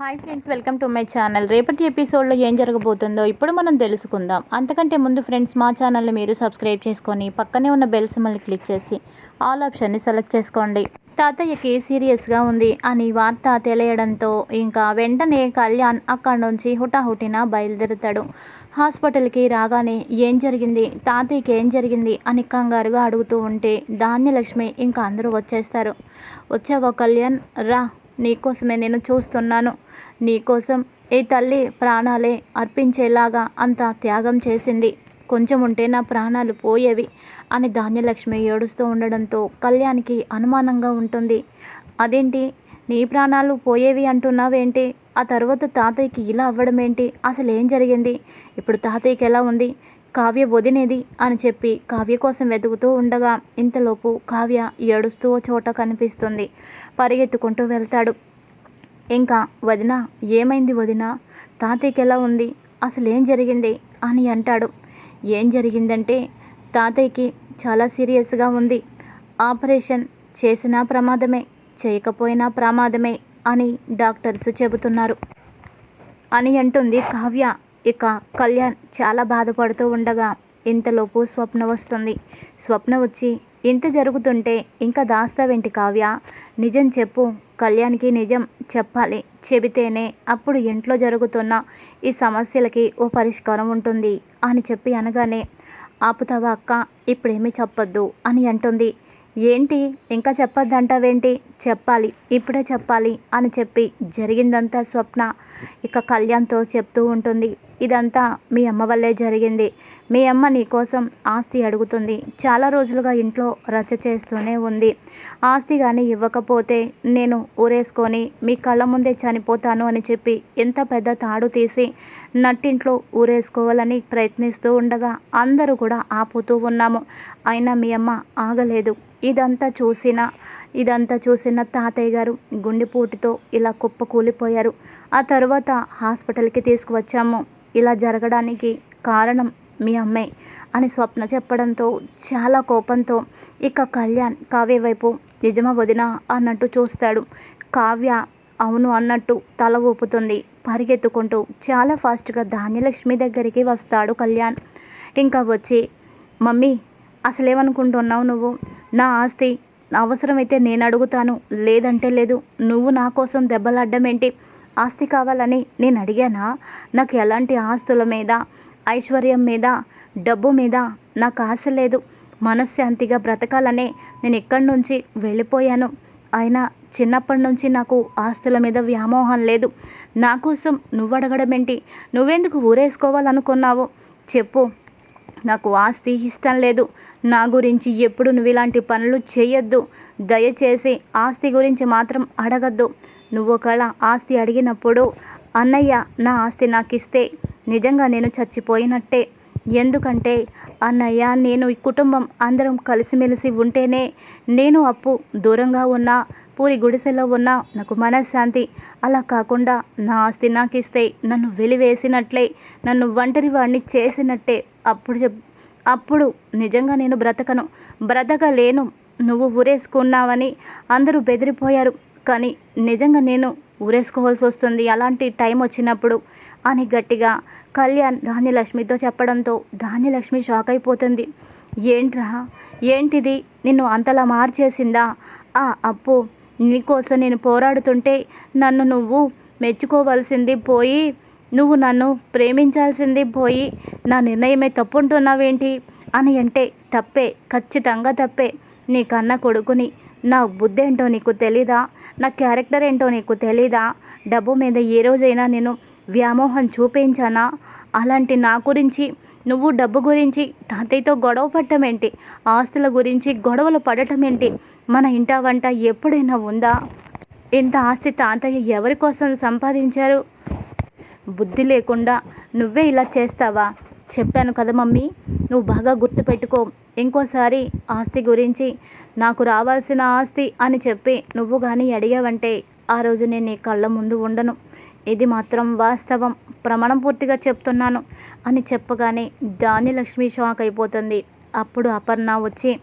Hi friends welcome to my channel రేపటి ఎపిసోడ్లో ఏం జరగబోతుందో ఇప్పుడు మనం తెలుసుకుందాం. అంతకంటే ముందు ఫ్రెండ్స్ మా ఛానల్ని మీరు సబ్స్క్రైబ్ చేసుకొని పక్కనే ఉన్న బెల్ మళ్ళీ క్లిక్ చేసి ఆల్ ఆప్షన్ని సెలెక్ట్ చేసుకోండి. తాతయ్యకి సీరియస్గా ఉంది అని వార్త తెలియడంతో ఇంకా వెంటనే కళ్యాణ్ అక్కడి నుంచి హుటాహుటిన బయలుదేరుతాడు. హాస్పిటల్కి రాగానే ఏం జరిగింది? తాతయ్యకి ఏం జరిగింది? అని కంగారుగా అడుగుతూ ఉంటే ధాన్యలక్ష్మి ఇంకా అందరూ వచ్చేస్తారు. వచ్చావో కళ్యాణ్? రా. నీకోసమే నేను చూస్తున్నాను. నీకోసం ఈ తల్లి ప్రాణాలే అర్పించేలాగా అంత త్యాగం చేసింది. కొంచెం ఉంటే నా ప్రాణాలు పోయేవి అని ధాన్యలక్ష్మి ఏడుస్తూ ఉండడంతో కళ్యాణ్కి అనుమానంగా ఉంటుంది. అదేంటి? నీ ప్రాణాలు పోయేవి అంటున్నావేంటి? ఆ తర్వాత తాతయ్యకి ఇలా అవ్వడం ఏంటి అసలు ఏం జరిగింది? ఇప్పుడు తాతయ్యకి ఎలా ఉంది? కావ్య వదినేది అని చెప్పి కావ్య కోసం వెతుకుతూ ఉండగా ఇంతలోపు కావ్య ఏడుస్తూ ఓ చోట కనిపిస్తుంది. పరిగెత్తుకుంటూ వెళ్తాడు. ఇంకా వదిన ఏమైంది వదిన? తాతయ్యకి ఎలా ఉంది? అసలు ఏం జరిగింది? అని అంటాడు. ఏం జరిగిందంటే తాతయ్యకి చాలా సీరియస్గా ఉంది. ఆపరేషన్ చేసినా ప్రమాదమే చేయకపోయినా ప్రమాదమే అని డాక్టర్స్ చెబుతున్నారు. అని అంటుంది కావ్య. ఇక కళ్యాణ్ చాలా బాధపడుతూ ఉండగా ఇంతలోపు స్వప్న వస్తుంది. స్వప్న వచ్చి ఇంత జరుగుతుంటే ఇంకా దాస్తావేంటి కావ్య? నిజం చెప్పు. కళ్యాణ్కి నిజం చెప్పాలి. చెబితేనే అప్పుడు ఇంట్లో జరుగుతున్న ఈ సమస్యలకి ఓ పరిష్కారం ఉంటుంది అని చెప్పి అనగానే ఆపుతావా అక్క? ఇప్పుడేమీ చెప్పొద్దు అని అంటుంది. ఏంటి? ఇంకా చెప్పొద్దంటావేంటి? చెప్పాలి. ఇప్పుడే చెప్పాలి అని చెప్పి జరిగిందంతా స్వప్న ఇక కళ్యాణ్తో చెప్తూ ఉంటుంది ఇదంతా మీ అమ్మ వల్లే జరిగింది. మీ అమ్మ నీ కోసం ఆస్తి అడుగుతుంది. చాలా రోజులుగా ఇంట్లో రచ్చ చేస్తూనే ఉంది. ఆస్తి కానీ ఇవ్వకపోతే నేను ఊరేసుకొని మీ కళ్ళ ముందే చనిపోతాను అని చెప్పి ఎంత పెద్ద తాడు తీసి నట్టింట్లో ఊరేసుకోవాలని ప్రయత్నిస్తూ ఉండగా అందరూ కూడా ఆపుతూ ఉన్నాము. అయినా మీ అమ్మ ఆగలేదు. ఇదంతా చూసిన ఇదంతా చూసిన తాతయ్య గారు గుండెపోటుతో ఇలా కుప్ప కూలిపోయారు ఆ తర్వాత హాస్పిటల్కి తీసుకువచ్చాము. ఇలా జరగడానికి కారణం మీ అమ్మే అని స్వప్న చెప్పడంతో చాలా కోపంతో ఇక కళ్యాణ్ కావ్య వైపు నిజమా వదిన అన్నట్టు చూస్తాడు. కావ్య అవును అన్నట్టు తల ఊపుతుంది. పరిగెత్తుకుంటూ చాలా ఫాస్ట్గా ధాన్యలక్ష్మి దగ్గరికి వస్తాడు కళ్యాణ్. ఇంకా వచ్చి మమ్మీ అసలేమనుకుంటున్నావు నువ్వు? నా ఆస్తి అవసరమైతే నేను అడుగుతాను. లేదంటే లేదు. నువ్వు నా కోసం దెబ్బలాడ్డం ఏంటి ఆస్తి కావాలని నేను అడిగానా? నాకు ఎలాంటి ఆస్తుల మీద ఐశ్వర్యం మీద డబ్బు మీద నాకు ఆశ లేదు. మనశ్శాంతిగా బ్రతకాలనే నేను ఇక్కడి నుంచి వెళ్ళిపోయాను. అయినా చిన్నప్పటి నుంచి నాకు ఆస్తుల మీద వ్యామోహం లేదు. నా కోసం నువ్వు అడగడం ఏంటి నువ్వెందుకు ఊరేసుకోవాలనుకున్నావు? చెప్పు. నాకు ఆస్తి ఇష్టం లేదు. నా గురించి ఎప్పుడు నువ్వు ఇలాంటి పనులు చేయొద్దు. దయచేసి ఆస్తి గురించి మాత్రం అడగద్దు. నువ్వు ఒకవేళ ఆస్తి అడిగినప్పుడు అన్నయ్య నా ఆస్తి నాకు ఇస్తే నిజంగా నేను చచ్చిపోయినట్టే. ఎందుకంటే అన్నయ్య నేను ఈ కుటుంబం అందరం కలిసిమెలిసి ఉంటేనే నేను అప్పు దూరంగా ఉన్నా పూరి గుడిసెలో ఉన్నా నాకు మనశ్శాంతి. అలా కాకుండా నా ఆస్తి నాకు ఇస్తే నన్ను వెలివేసినట్లే నన్ను ఒంటరి వాడిని చేసినట్టే. అప్పుడు చెప్ అప్పుడు నిజంగా నేను బ్రతకను. బ్రతకలేను. నువ్వు ఊరేసుకున్నావని అందరూ బెదిరిపోయారు. కానీ నిజంగా నేను ఊరేసుకోవాల్సి వస్తుంది. అలాంటి టైం వచ్చినప్పుడు అని గట్టిగా కళ్యాణ్ ధాన్యలక్ష్మితో చెప్పడంతో ధాన్యలక్ష్మి షాక్ అయిపోతుంది. ఏంట్రా? ఏంటిది? నిన్ను అంతలా మార్చేసిందా? ఆ అప్పు నీకోసం నేను పోరాడుతుంటే నన్ను నువ్వు మెచ్చుకోవాల్సింది పోయి నువ్వు నన్ను ప్రేమించాల్సింది పోయి నా నిర్ణయమే తప్పుంటున్నావేంటి? అని అంటే తప్పే ఖచ్చితంగా తప్పే. నీ కన్న కొడుకుని నా బుద్ధి ఏంటో నీకు తెలీదా? నా క్యారెక్టర్ ఏంటో నీకు తెలీదా? డబ్బు మీద ఏ రోజైనా నేను వ్యామోహం చూపించానా? అలాంటి నా గురించి నువ్వు డబ్బు గురించి తాతయ్యతో గొడవ పడటం ఏంటి ఆస్తుల గురించి గొడవలు పడటం ఏంటి మన ఇంట వంట ఎప్పుడైనా ఉందా? ఇంత ఆస్తి తాతయ్య ఎవరి కోసం సంపాదించారు? బుద్ధి లేకుండా నువ్వే ఇలా చేస్తావా? చెప్పాను కదా మమ్మీ. నువ్వు బాగా గుర్తుపెట్టుకో. ఇంకోసారి ఆస్తి గురించి నాకు రావాల్సిన ఆస్తి అని చెప్పి నువ్వు కానీ అడిగావంటే ఆ రోజు నేను నీ కళ్ళ ముందు ఉండను. ఇది మాత్రం వాస్తవం. ప్రమాణం పూర్తిగా చెప్తున్నాను అని చెప్పగానే దాని లక్ష్మి షాక్ అయిపోతుంది. అప్పుడు అపర్ణ వచ్చి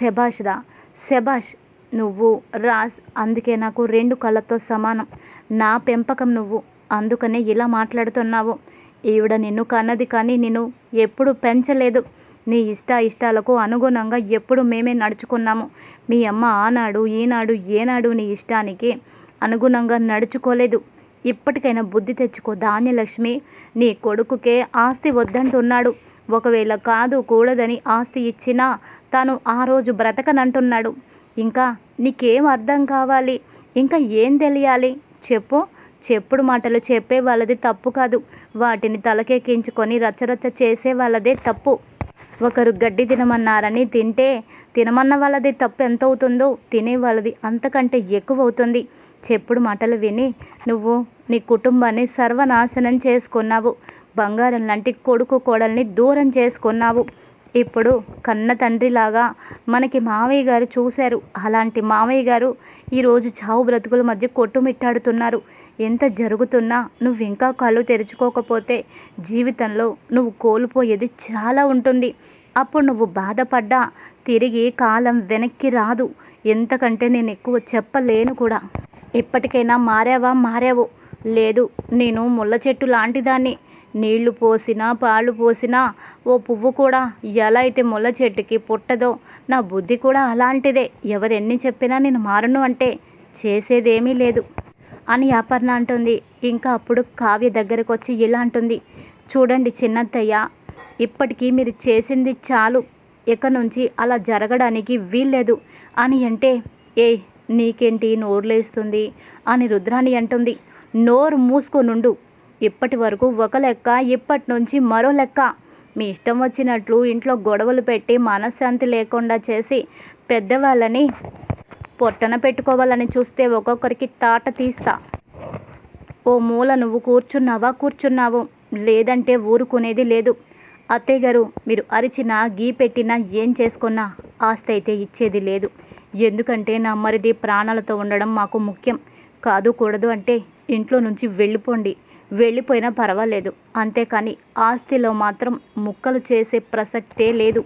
శభాష్దా శభాష్ నువ్వు రాస్. అందుకే నాకు రెండు కళ్ళతో సమానం. నా పెంపకం నువ్వు అందుకనే ఇలా మాట్లాడుతున్నావు. ఈవిడ నిన్ను కన్నది కానీ నిన్ను ఎప్పుడు పెంచలేదు. నీ ఇష్ట ఇష్టాలకు అనుగుణంగా ఎప్పుడు మేమే నడుచుకున్నాము. మీ అమ్మ ఆనాడు ఈనాడు ఏనాడు నీ ఇష్టానికి అనుగుణంగా నడుచుకోలేదు. ఇప్పటికైనా బుద్ధి తెచ్చుకో ధాన్యలక్ష్మి. నీ కొడుకుకే ఆస్తి వద్దంటున్నాడు. ఒకవేళ కాదు కూడదని ఆస్తి ఇచ్చినా తాను ఆ రోజు బ్రతకనంటున్నాడు. ఇంకా నీకేం అర్థం కావాలి? ఇంకా ఏం తెలియాలి? చెప్పు. చెప్పుడు మాటలు చెప్పే వాళ్ళది తప్పు కాదు. వాటిని తలకెక్కించుకొని రచ్చరచ్చ చేసే వాళ్ళదే తప్పు. ఒకరు గడ్డి తినమన్నారని తింటే తినమన్న వాళ్ళది తప్పు ఎంత అవుతుందో తినే వాళ్ళది అంతకంటే ఎక్కువ అవుతుంది చెప్పుడు మాటలు విని నువ్వు నీ కుటుంబాన్ని సర్వనాశనం చేసుకున్నావు. బంగారం లాంటి కొడుకు కోడల్ని దూరం చేసుకున్నావు. ఇప్పుడు కన్న తండ్రిలాగా మనకి మావయ్య గారు చూశారు. అలాంటి మావయ్య గారు ఈరోజు చావు బ్రతుకుల మధ్య కొట్టుమిట్టాడుతున్నారు. ఎంత జరుగుతున్నా నువ్వు ఇంకా కళ్ళు తెరుచుకోకపోతే జీవితంలో నువ్వు కోల్పోయేది చాలా ఉంటుంది. అప్పుడు నువ్వు బాధపడ్డా తిరిగి కాలం వెనక్కి రాదు. ఎంతకంటే నేను ఎక్కువ చెప్పలేను కూడా. ఇప్పటికైనా మారావా మారావు. లేదు నేను ముళ్ళ చెట్టు లాంటిదాన్ని. నీళ్ళు పోసినా పాలు పోసినా ఓ పువ్వు కూడా ఎలా అయితే ముళ్ళ చెట్టుకి పుట్టదో నా బుద్ధి కూడా అలాంటిదే. ఎవరెన్ని చెప్పినా నేను మారను అంటే చేసేదేమీ లేదు. అని అపర్ణ అంటుంది. ఇంకా అప్పుడు కావ్య దగ్గరకు వచ్చి ఇలా అంటుంది. చూడండి చిన్నత్తయ్య ఇప్పటికీ మీరు చేసింది చాలు. ఇక నుంచి అలా జరగడానికి వీల్లేదు. అని అంటే ఏ నీకేంటి నోరులేస్తుంది? అని రుద్రాణి అంటుంది. నోరు మూసుకొనుండు. ఇప్పటి వరకు ఒక లెక్క ఇప్పటి నుంచి మరో లెక్క. మీ ఇష్టం వచ్చినట్లు ఇంట్లో గొడవలు పెట్టి మనశ్శాంతి లేకుండా చేసి పెద్దవాళ్ళని పొట్టన పెట్టుకోవాలని చూస్తే ఒక్కొక్కరికి తాట తీస్తా. ఓ మూల నువ్వు కూర్చున్నావా? కూర్చున్నావు. లేదంటే ఊరుకునేది లేదు. అత్తయ్య గారు మీరు అరిచినా గీ పెట్టినా ఏం చేసుకున్నా ఆస్తి అయితే ఇచ్చేది లేదు. ఎందుకంటే నా మరిది ప్రాణాలతో ఉండడం మాకు ముఖ్యం. కాదు కూడదు అంటే ఇంట్లో నుంచి వెళ్ళిపోండి. వెళ్ళిపోయినా పర్వాలేదు. అంతేకాని ఆస్తిలో మాత్రం ముక్కలు చేసే ప్రసక్తే లేదు.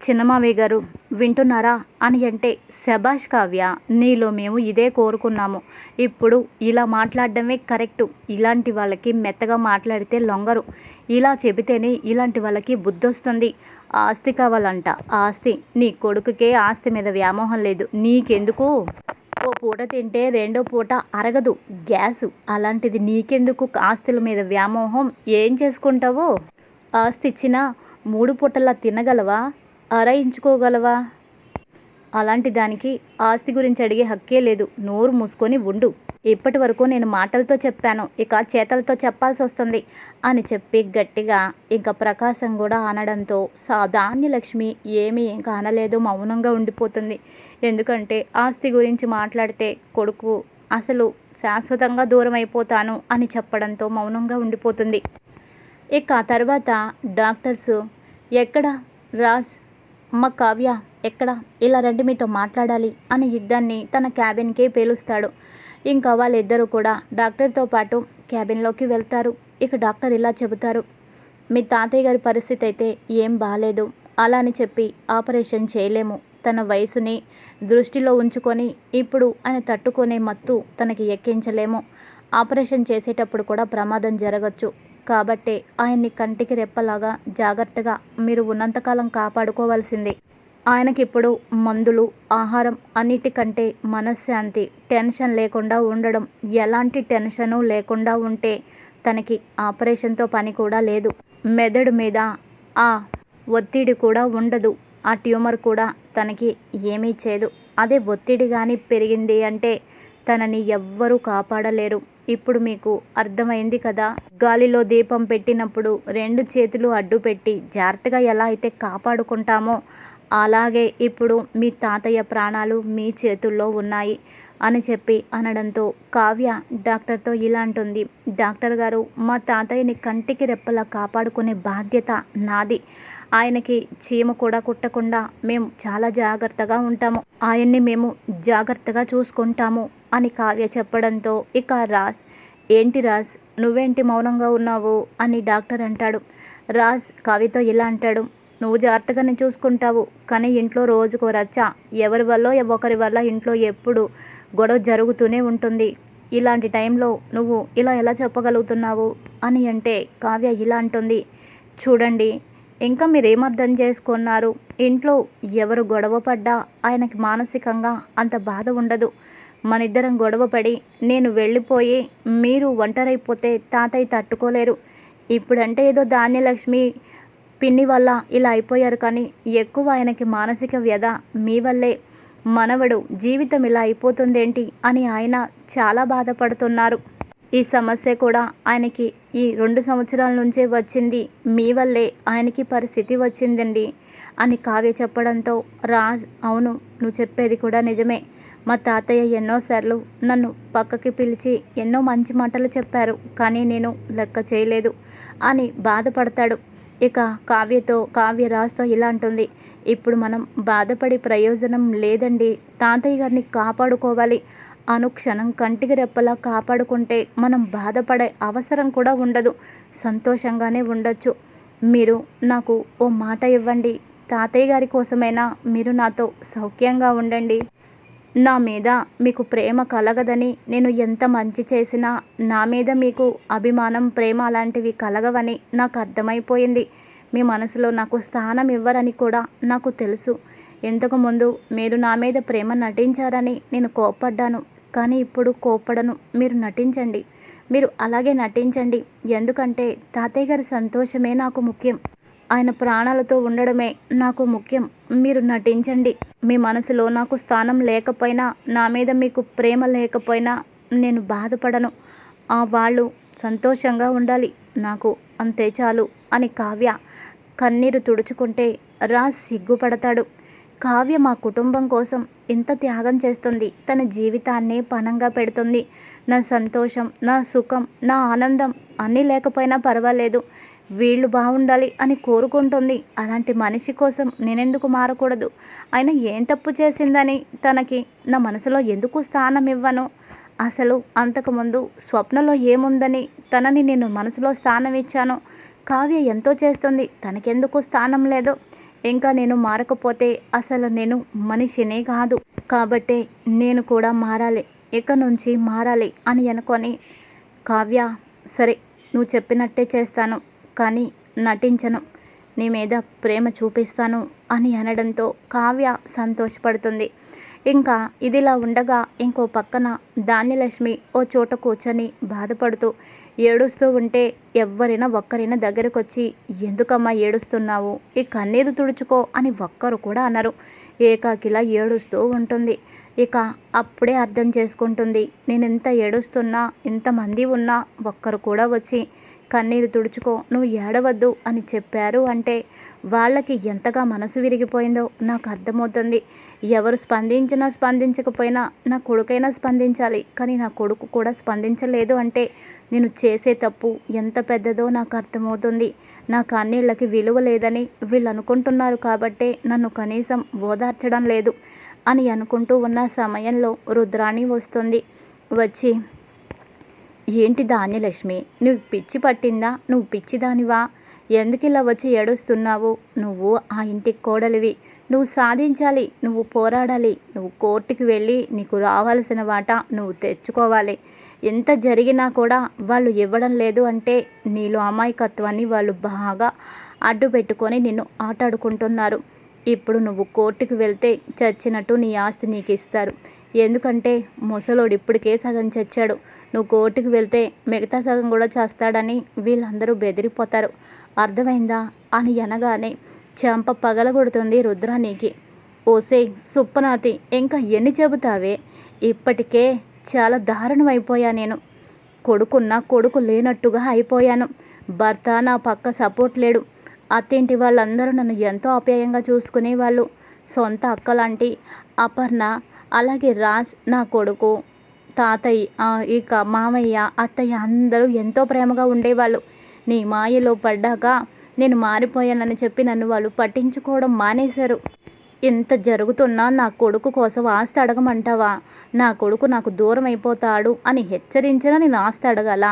చిన్నమామయ్య గారు వింటున్నారా? అని అంటే శభాష్ కావ్య నీలో మేము ఇదే కోరుకున్నాము. ఇప్పుడు ఇలా మాట్లాడడమే కరెక్టు. ఇలాంటి వాళ్ళకి మెత్తగా మాట్లాడితే లొంగరు. ఇలా చెబితేనే ఇలాంటి వాళ్ళకి బుద్ధి వస్తుంది ఆస్తి కావాలంట. ఆస్తి. నీ కొడుకుకే ఆస్తి మీద వ్యామోహం లేదు. నీకెందుకు? ఓ పూట తింటే రెండో పూట అరగదు. గ్యాసు. అలాంటిది నీకెందుకు ఆస్తుల మీద వ్యామోహం? ఏం చేసుకుంటావో? ఆస్తి ఇచ్చినా మూడు పూటలా తినగలవా? ఆరాయించుకోగలవా? అలాంటి దానికి ఆస్తి గురించి అడిగే హక్కే లేదు. నోరు మూసుకొని ఉండు. ఇప్పటి వరకు నేను మాటలతో చెప్పాను. ఇక చేతలతో చెప్పాల్సి వస్తుంది అని చెప్పి గట్టిగా ఇంకా ప్రకాశం కూడా అనడంతో సాధాన్యలక్ష్మి ఏమీ ఇంకా అనలేదు. మౌనంగా ఉండిపోతుంది. ఎందుకంటే ఆస్తి గురించి మాట్లాడితే కొడుకు అసలు శాశ్వతంగా దూరం అయిపోతాను అని చెప్పడంతో మౌనంగా ఉండిపోతుంది. ఇక తర్వాత డాక్టర్స్ ఎక్కడ? రాజ్ అమ్మ కావ్య ఎక్కడ? ఇలా రండి మీతో మాట్లాడాలి అని ఇద్దరిని తన క్యాబిన్కి పేలుస్తాడు. ఇంకా వాళ్ళిద్దరూ కూడా డాక్టర్తో పాటు క్యాబిన్లోకి వెళ్తారు. ఇక డాక్టర్ ఇలా చెబుతారు. మీ తాతయ్య గారి పరిస్థితి అయితే ఏం బాగాలేదు అలా అని చెప్పి ఆపరేషన్ చేయలేము. తన వయసుని దృష్టిలో ఉంచుకొని ఇప్పుడు ఆయన తట్టుకునే మత్తు తనకి ఎక్కించలేము. ఆపరేషన్ చేసేటప్పుడు కూడా ప్రమాదం జరగచ్చు. కాబట్టి ఆయన్ని కంటికి రెప్పలాగా జాగ్రత్తగా మీరు ఉన్నంతకాలం కాపాడుకోవాల్సిందే. ఆయనకి ఇప్పుడు మందులు ఆహారం అన్నిటికంటే మనశ్శాంతి టెన్షన్ లేకుండా ఉండడం ఎలాంటి టెన్షను లేకుండా ఉంటే తనకి ఆపరేషన్తో పని కూడా లేదు. మెదడు మీద ఆ ఒత్తిడి కూడా ఉండదు. ఆ ట్యూమర్ కూడా తనకి ఏమీ చేయదు అదే ఒత్తిడి కానీ పెరిగింది అంటే తనని ఎవ్వరూ కాపాడలేరు. ఇప్పుడు మీకు అర్థమైంది కదా. గాలిలో దీపం పెట్టినప్పుడు రెండు చేతులు అడ్డు పెట్టి జాగ్రత్తగా ఎలా అయితే కాపాడుకుంటామో అలాగే ఇప్పుడు మీ తాతయ్య ప్రాణాలు మీ చేతుల్లో ఉన్నాయి అని చెప్పి అనడంతో కావ్య డాక్టర్తో ఇలా అంటుంది డాక్టర్ గారు మా తాతయ్యని కంటికి రెప్పలా కాపాడుకునే బాధ్యత నాది. ఆయనకి చీమ కూడా కుట్టకుండా మేము చాలా జాగ్రత్తగా ఉంటాము. ఆయన్ని మేము జాగ్రత్తగా చూసుకుంటాము. అని కావ్య చెప్పడంతో ఇక రాజ్ ఏంటి రాజ్? నువ్వేంటి మౌనంగా ఉన్నావు? అని డాక్టర్ అంటాడు. రాజ్ కావ్యతో ఇలా అంటాడు. నువ్వు జాగ్రత్తగానే చూసుకుంటావు కానీ ఇంట్లో రోజుకో రచ్చ. ఎవరి వల్ల ఒకరి వల్ల ఇంట్లో ఎప్పుడు గొడవ జరుగుతూనే ఉంటుంది. ఇలాంటి టైంలో నువ్వు ఇలా ఎలా చెప్పగలుగుతున్నావు? అని అంటే కావ్య ఇలా అంటుంది. చూడండి ఇంకా మీరేం అర్థం చేసుకున్నారు? ఇంట్లో ఎవరు గొడవ పడ్డా ఆయనకి మానసికంగా అంత బాధ ఉండదు. మనిద్దరం గొడవపడి నేను వెళ్ళిపోయి మీరు ఒంటరైపోతే తాతయ్య తట్టుకోలేరు. ఇప్పుడంటే ఏదో ధాన్యలక్ష్మి పిన్ని వల్ల ఇలా అయిపోయారు కానీ ఎక్కువ ఆయనకి మానసిక వ్యధ మీ వల్లే. మనవడు జీవితం ఇలా అయిపోతుందేంటి అని ఆయన చాలా బాధపడుతున్నారు. ఈ సమస్య కూడా ఆయనకి ఈ రెండు సంవత్సరాల నుంచే వచ్చింది. మీ వల్లే ఆయనకి పరిస్థితి వచ్చిందండి అని కావ్య చెప్పడంతో రాజ్ అవును నువ్వు చెప్పేది కూడా నిజమే. మా తాతయ్య ఎన్నోసార్లు నన్ను పక్కకి పిలిచి ఎన్నో మంచి మాటలు చెప్పారు కానీ నేను లెక్క చేయలేదు అని బాధపడతాడు. ఇక కావ్యతో కావ్య రాస్తో ఇలా అంటుంది. ఇప్పుడు మనం బాధపడి ప్రయోజనం లేదండి. తాతయ్య గారిని కాపాడుకోవాలి. అనుక్షణం కంటికి రెప్పలా కాపాడుకుంటే మనం బాధపడే అవసరం కూడా ఉండదు. సంతోషంగానే ఉండొచ్చు. మీరు నాకు ఓ మాట ఇవ్వండి. తాతయ్య గారి కోసమైనా మీరు నాతో సౌఖ్యంగా ఉండండి. నా మీద మీకు ప్రేమ కలగదని నేను ఎంత మంచి చేసినా నా మీద మీకు అభిమానం ప్రేమ అలాంటివి కలగవని నాకు అర్థమైపోయింది. మీ మనసులో నాకు స్థానం ఇవ్వరని కూడా నాకు తెలుసు. ఇంతకుముందు మీరు నా మీద ప్రేమ నటించారని నేను కోప్పడ్డాను కానీ ఇప్పుడు కోప్పడను మీరు నటించండి. మీరు అలాగే నటించండి. ఎందుకంటే తాతయ్య గారి సంతోషమే నాకు ముఖ్యం. ఆయన ప్రాణాలతో ఉండడమే నాకు ముఖ్యం. మీరు నటించండి. మీ మనసులో నాకు స్థానం లేకపోయినా నా మీద మీకు ప్రేమ లేకపోయినా నేను బాధపడను. ఆ వాళ్ళు సంతోషంగా ఉండాలి. నాకు అంతే చాలు అని కావ్య కన్నీరు తుడుచుకుంటే రాజ్ సిగ్గుపడతాడు. కావ్య మా కుటుంబం కోసం ఇంత త్యాగం చేస్తుంది. తన జీవితాన్ని పణంగా పెడుతుంది. నా సంతోషం నా సుఖం నా ఆనందం అన్నీ లేకపోయినా పర్వాలేదు. వీళ్ళు బాగుండాలి అని కోరుకుంటుంది. అలాంటి మనిషి కోసం నేనెందుకు మారకూడదు? ఆయన ఏం తప్పు చేసిందని తనకి నా మనసులో ఎందుకు స్థానం ఇవ్వను? అసలు అంతకుముందు స్వప్నలో ఏముందని తనని నేను మనసులో స్థానం ఇచ్చాను. కావ్య ఎంతో చేస్తుంది. తనకెందుకు స్థానం లేదు? ఇంకా నేను మారకపోతే అసలు నేను మనిషినే కాదు. కాబట్టే నేను కూడా మారాలి. ఇక నుంచి మారాలి అని అనుకొని కావ్య సరే నువ్వు చెప్పినట్టే చేస్తాను. కానీ నటించను. నీ మీద ప్రేమ చూపిస్తాను అని అనడంతో కావ్య సంతోషపడుతుంది. ఇంకా ఇదిలా ఉండగా ఇంకో పక్కన ధాన్యలక్ష్మి ఓ చోట కూర్చొని బాధపడుతూ ఏడుస్తూ ఉంటే ఎవరైనా ఒక్కరైనా దగ్గరకు వచ్చి ఎందుకమ్మా ఏడుస్తున్నావు? ఈ కన్నీరు తుడుచుకో అని ఒక్కరు కూడా అనరు. ఏకాకిలా ఏడుస్తూ ఉంటుంది. ఇక అప్పుడే అర్థం చేసుకుంటుంది. నేను ఎంత ఏడుస్తున్నా ఇంతమంది ఉన్నా ఒక్కరు కూడా వచ్చి కన్నీరు తుడుచుకో నువ్వు ఏడవద్దు అని చెప్పారు. అంటే వాళ్ళకి ఎంతగా మనసు విరిగిపోయిందో నాకు అర్థమవుతుంది. ఎవరు స్పందించినా స్పందించకపోయినా నా కొడుకైనా స్పందించాలి. కానీ నా కొడుకు కూడా స్పందించలేదు అంటే నేను చేసే తప్పు ఎంత పెద్దదో నాకు అర్థమవుతుంది. నా కన్నీళ్ళకి విలువ లేదని వీళ్ళు అనుకుంటున్నారు కాబట్టే నన్ను కనీసం ఓదార్చడం లేదు అని అనుకుంటూ ఉన్న సమయంలో రుద్రాణి వస్తుంది. వచ్చి ఏంటి ధాన్యలక్ష్మి నువ్వు పిచ్చి పట్టిందా? నువ్వు పిచ్చిదానివా? ఎందుకు ఇలా వచ్చి ఏడుస్తున్నావు? నువ్వు ఆ ఇంటికి కోడలివి. నువ్వు సాధించాలి. నువ్వు పోరాడాలి. నువ్వు కోర్టుకి వెళ్ళి నీకు రావాల్సిన వాట నువ్వు తెచ్చుకోవాలి. ఎంత జరిగినా కూడా వాళ్ళు ఇవ్వడం లేదు అంటే నీలో అమాయకత్వాన్ని వాళ్ళు బాగా అడ్డు పెట్టుకొని నిన్ను ఆటాడుకుంటున్నారు. ఇప్పుడు నువ్వు కోర్టుకు వెళ్తే చచ్చినట్టు నీ ఆస్తి నీకు ఇస్తారు ఎందుకంటే ముసలోడు ఇప్పటికే సగం చచ్చాడు. నువ్వు కోర్టుకు వెళ్తే మిగతా సగం కూడా చేస్తాడని వీళ్ళందరూ బెదిరిపోతారు. అర్థమైందా? అని అనగానే చెంప పగలగొడుతుంది రుద్రానికి. ఓసే సుప్పనాతి ఇంకా ఎన్ని చెబుతావే? ఇప్పటికే చాలా దారుణమైపోయా నేను. కొడుకున్న కొడుకు లేనట్టుగా అయిపోయాను. భర్త నా పక్క సపోర్ట్ లేడు. అత్తింటి వాళ్ళందరూ నన్ను ఎంతో ఆప్యాయంగా చూసుకునేవాళ్ళు. సొంత అక్కలాంటి అపర్ణ అలాగే రాజ్ నా కొడుకు. తాతయ్య ఇక మామయ్య అత్తయ్య అందరూ ఎంతో ప్రేమగా ఉండేవాళ్ళు. నీ మాయలో పడ్డాక నేను మారిపోయానని చెప్పి నన్ను వాళ్ళు పట్టించుకోవడం మానేశారు. ఇంత జరుగుతున్నా నా కొడుకు కోసం ఆస్తి అడగమంటావా? నా కొడుకు నాకు దూరం అయిపోతాడు అని హెచ్చరించినా నేను ఆస్తి అడగాల.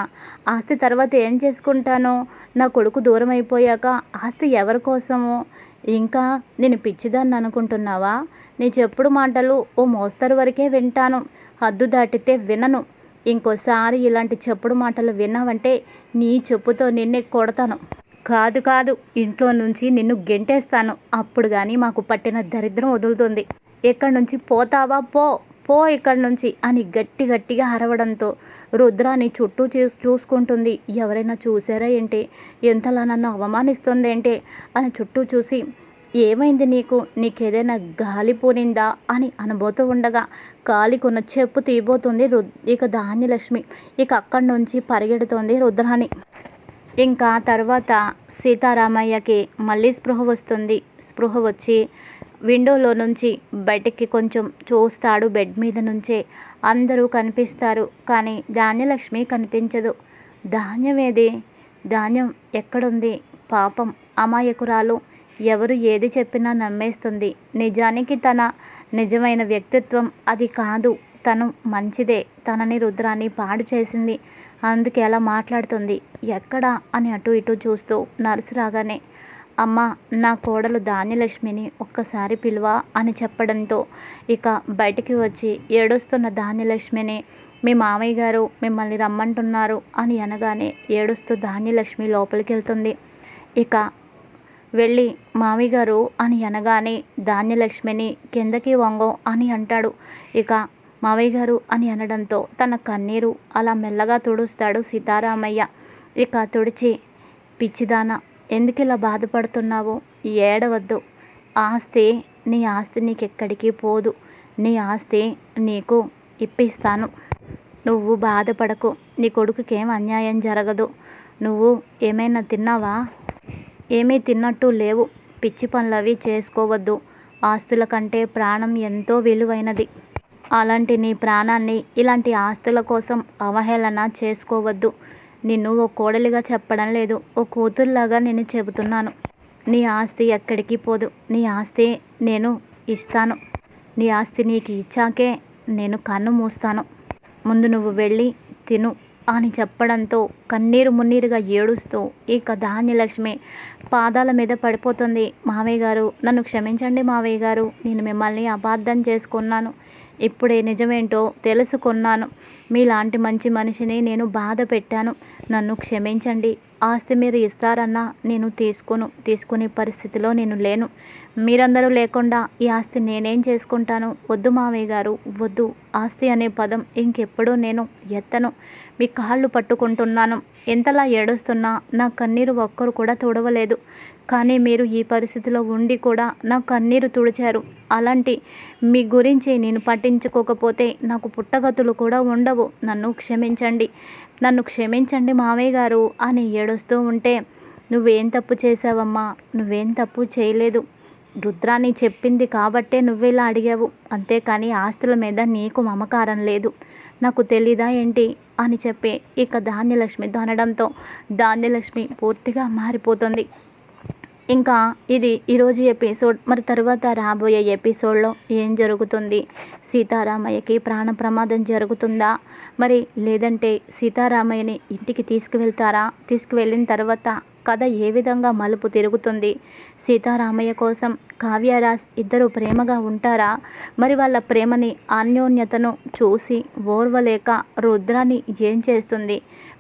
ఆస్తి తర్వాత ఏం చేసుకుంటానో? నా కొడుకు దూరం అయిపోయాక ఆస్తి ఎవరి కోసమో? ఇంకా నేను పిచ్చిదాన్ని అనుకుంటున్నావా? నీ చెప్పుడు మాటలు ఓ మోస్తరు వరకే వింటాను. హద్దు దాటితే వినను. ఇంకోసారి ఇలాంటి చెప్పుడు మాటలు విన్నావంటే నీ చెప్పుతో నిన్నే కొడతాను. కాదు కాదు ఇంట్లో నుంచి నిన్ను గెంటేస్తాను. అప్పుడు కానీ మాకు పట్టిన దరిద్రం వదులుతుంది. ఇక్కడి నుంచి పోతావా? పో పో ఇక్కడి నుంచి అని గట్టి గట్టిగా అరవడంతో రుద్రాని చుట్టూ చూ చూసుకుంటుంది. ఎవరైనా చూసారా ఏంటి? ఎంతలా నన్ను అవమానిస్తుంది ఏంటి అని చుట్టూ చూసి ఏమైంది నీకు? నీకేదైనా గాలి పోనిందా? అని అనబోతూ ఉండగా కాలికున్న చెప్పు తీయబోతుంది రు ఇక ధాన్యలక్ష్మి. ఇక అక్కడి నుంచి పరిగెడుతోంది రుద్రాణి ఇంకా తర్వాత సీతారామయ్యకి మళ్ళీ స్పృహ వస్తుంది. స్పృహ వచ్చి విండోలో నుంచి బయటికి కొంచెం చూస్తాడు బెడ్ మీద నుంచే. అందరూ కనిపిస్తారు కానీ ధాన్యలక్ష్మి కనిపించదు. ధాన్యం ఏది ధాన్యం ఎక్కడుంది? పాపం అమాయకురాలు ఎవరు ఏది చెప్పినా నమ్మేస్తుంది. నిజానికి తన నిజమైన వ్యక్తిత్వం అది కాదు. తను మంచిదే. తనని రుద్రాన్ని పాడు చేసింది. అందుకే అలా మాట్లాడుతుంది. ఎక్కడా అని అటు ఇటు చూస్తూ నర్సు రాగానే అమ్మ నా కోడలు ధాన్యలక్ష్మిని ఒక్కసారి పిలువా? అని చెప్పడంతో ఇక బయటికి వచ్చి ఏడుస్తున్న ధాన్యలక్ష్మిని మీ మామయ్య గారు మిమ్మల్ని రమ్మంటున్నారు అని అనగానే ఏడుస్తూ ధాన్యలక్ష్మి లోపలికి వెళ్తుంది ఇక వెళ్ళి మామిగారు అని అనగానే ధాన్యలక్ష్మిని కిందకి వంగో అని అంటాడు. ఇక మావయ్య గారు అని అనడంతో తన కన్నీరు అలా మెల్లగా తుడుస్తాడు సీతారామయ్య. ఇక తుడిచి పిచ్చిదాన ఎందుకు ఇలా బాధపడుతున్నావు ఏడవద్దు. ఆస్తి నీ ఆస్తి నీకెక్కడికి పోదు. నీ ఆస్తి నీకు ఇప్పిస్తాను. నువ్వు బాధపడకు. నీ కొడుకుకేం అన్యాయం జరగదు. నువ్వు ఏమైనా తిన్నావా? ఏమీ తిన్నట్టు లేవు. పిచ్చి పనులవి చేసుకోవద్దు. ఆస్తుల కంటే ప్రాణం ఎంతో విలువైనది. అలాంటి నీ ప్రాణాన్ని ఇలాంటి ఆస్తుల కోసం అవహేళన చేసుకోవద్దు. నిన్ను ఓ కోడలిగా చెప్పడం లేదు. ఓ కూతురులాగా నేను చెబుతున్నాను. నీ ఆస్తి ఎక్కడికి పోదు. నీ ఆస్తి నేను ఇస్తాను. నీ ఆస్తి నీకు ఇచ్చాకే నేను కన్ను మూస్తాను. ముందు నువ్వు వెళ్ళి తిను. అని చెప్పడంతో కన్నీరు మున్నీరుగా ఏడుస్తూ ఇక ధాన్యలక్ష్మి పాదాల మీద పడిపోతుంది. మావయ్య గారు నన్ను క్షమించండి మావయ్య గారు నేను మిమ్మల్ని అపార్థం చేసుకున్నాను. ఇప్పుడే నిజమేంటో తెలుసుకున్నాను. మీలాంటి మంచి మనిషిని నేను బాధ పెట్టాను. నన్ను క్షమించండి. ఆస్తి మీరు ఇస్తారన్నా నేను తీసుకోను. తీసుకునే పరిస్థితిలో నేను లేను. మీరందరూ లేకుండా ఈ ఆస్తి నేనేం చేసుకుంటాను? వద్దు మావయ్య గారు వద్దు. ఆస్తి అనే పదం ఇంకెప్పుడూ నేను ఎత్తను. మీ కాళ్ళు పట్టుకుంటున్నాను. ఎంతలా ఏడుస్తున్నా నా కన్నీరు ఒక్కరు కూడా తుడవలేదు. కానీ మీరు ఈ పరిస్థితిలో ఉండి కూడా నా కన్నీరు తుడిచారు. అలాంటి మీ గురించి నేను పట్టించుకోకపోతే నాకు పుట్టగతులు కూడా ఉండవు. నన్ను క్షమించండి. నన్ను క్షమించండి మావయ్య గారు అని ఏడుస్తూ ఉంటే నువ్వేం తప్పు చేసావమ్మా నువ్వేం తప్పు చేయలేదు. రుద్రాని చెప్పింది కాబట్టే నువ్వేలా అడిగావు. అంతేకాని ఆస్తుల మీద నీకు మమకారం లేదు. నాకు తెలీదా ఏంటి? అని చెప్పి ఇక ధాన్యలక్ష్మి దానడంతో ధాన్యలక్ష్మి పూర్తిగా మారిపోతుంది. ఇంకా ఇది ఈరోజు ఎపిసోడ్. మరి తర్వాత రాబోయే ఎపిసోడ్లో ఏం జరుగుతుంది? సీతారామయ్యకి ప్రాణ ప్రమాదం జరుగుతుందా? మరి లేదంటే సీతారామయ్యని ఇంటికి తీసుకువెళ్తారా? తీసుకువెళ్ళిన తర్వాత కథ ఏ విధంగా మలుపు తిరుగుతుంది? సీతారామయ్య కోసం కావ్యరాజ్ ఇద్దరు ప్రేమగా ఉంటారా? మరి వాళ్ళ ప్రేమని అన్యోన్యతను చూసి ఓర్వలేక రుద్రాన్ని ఏం చేస్తుంది?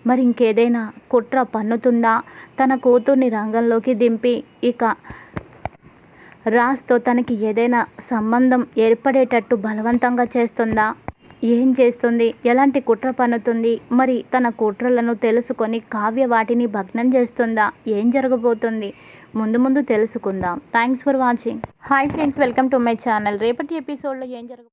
మరి ఇంకేదైనా కుట్ర పన్నుతుందా? తన కూతుర్ని రంగంలోకి దింపి ఇక రాజ్తో తనకి ఏదైనా సంబంధం ఏర్పడేటట్టు బలవంతంగా చేస్తుందా? ఏం చేస్తుంది? ఎలాంటి కుట్ర పన్నుతుంది? మరి తన కుట్రలను తెలుసుకొని కావ్య వాటిని భగ్నం చేస్తుందా? ఏం జరగబోతుంది? ముందు ముందు తెలుసుకుందాం. Thanks for watching hi friends welcome to my channel రేపటి ఎపిసోడ్లో ఏం జరగ